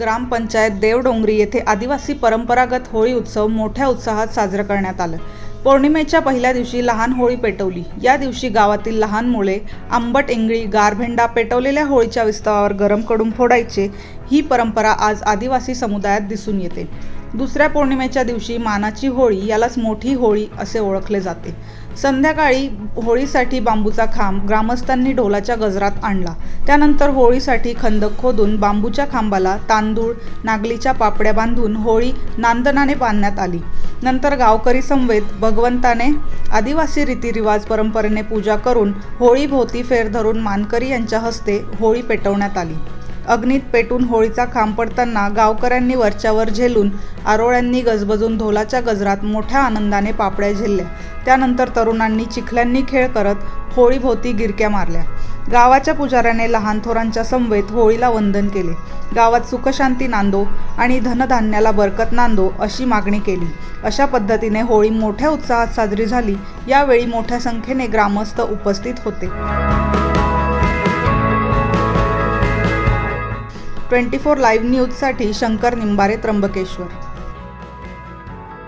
ग्रामपंचायत देवडोंगरी येथे आदिवासी परंपरागत होळी उत्सव मोठ्या उत्साहात साजरा करण्यात आला. पौर्णिमेच्या पहिल्या दिवशी लहान होळी पेटवली. या दिवशी गावातील लहान मुले आंबट इंगळी गारभेंडा पेटवलेल्या होळीच्या विस्तवावर गरमकडून फोडायचे. ही परंपरा आज आदिवासी समुदायात दिसून येते. दुसऱ्या पौर्णिमेच्या दिवशी मानाची होळी यालाच मोठी होळी असे ओळखले जाते. संध्याकाळी होळीसाठी बांबूचा खांब ग्रामस्थांनी ढोलाच्या गजरात आणला. त्यानंतर होळीसाठी खंदक खोदून बांबूच्या खांबाला तांदूळ नागलीच्या पापड्या बांधून होळी नांदनाने बांधण्यात आली. नंतर गावकरी समवेत भगवंताने आदिवासी रीतिरिवाज परंपरेने पूजा करून होळीभोवती फेर धरून मानकरी यांच्या हस्ते होळी पेटवण्यात आली. अग्नीत पेटून होळीचा खांब पडताना गावकऱ्यांनी वरच्यावर झेलून आरोळ्यांनी गजबजून ढोलाच्या गजरात मोठ्या आनंदाने पापड्या झेलल्या. त्यानंतर तरुणांनी चिखल्यांनी खेळ करत होळीभोवती गिरक्या मारल्या. गावाच्या पुजाऱ्याने लहान थोरांच्या समवेत होळीला वंदन केले. गावात सुखशांती नांदो आणि धनधान्याला बरकत नांदो अशी मागणी केली. अशा पद्धतीने होळी मोठ्या उत्साहात साजरी झाली. यावेळी मोठ्या संख्येने ग्रामस्थ उपस्थित होते. ट्वेंटी फोर लाईव्ह न्यूजसाठी शंकर निंबारे त्र्यंबकेश्वर.